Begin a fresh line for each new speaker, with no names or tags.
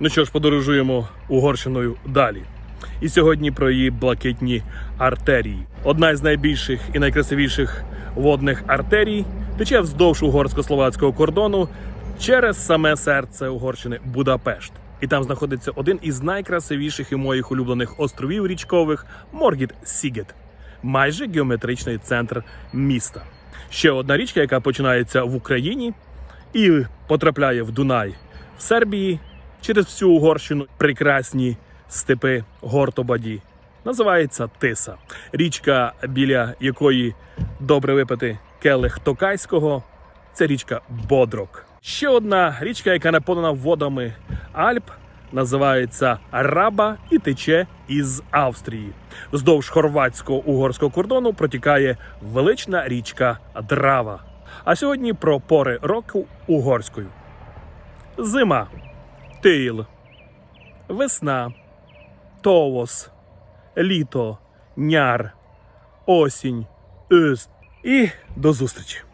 Ну що ж, подорожуємо Угорщиною далі. І сьогодні про її блакитні артерії. Одна із найбільших і найкрасивіших водних артерій тече вздовж угорсько-словацького кордону через саме серце Угорщини Будапешт. І там знаходиться один із найкрасивіших і моїх улюблених островів річкових Моргіт Сігет, майже геометричний центр міста. Ще одна річка, яка починається в Україні і потрапляє в Дунай в Сербії через всю Угорщину прекрасні степи Гортобаді. Називається Тиса, річка, біля якої добре випити келих Токайського. Це річка Бодрок. Ще одна річка, яка наповнена водами Альп, називається Раба і тече із Австрії. Вздовж хорватсько-угорського кордону протікає велична річка Драва. А сьогодні про пори року угорською. Зима, тил, весна, товос, літо, няр, осінь, öst. І до зустрічі!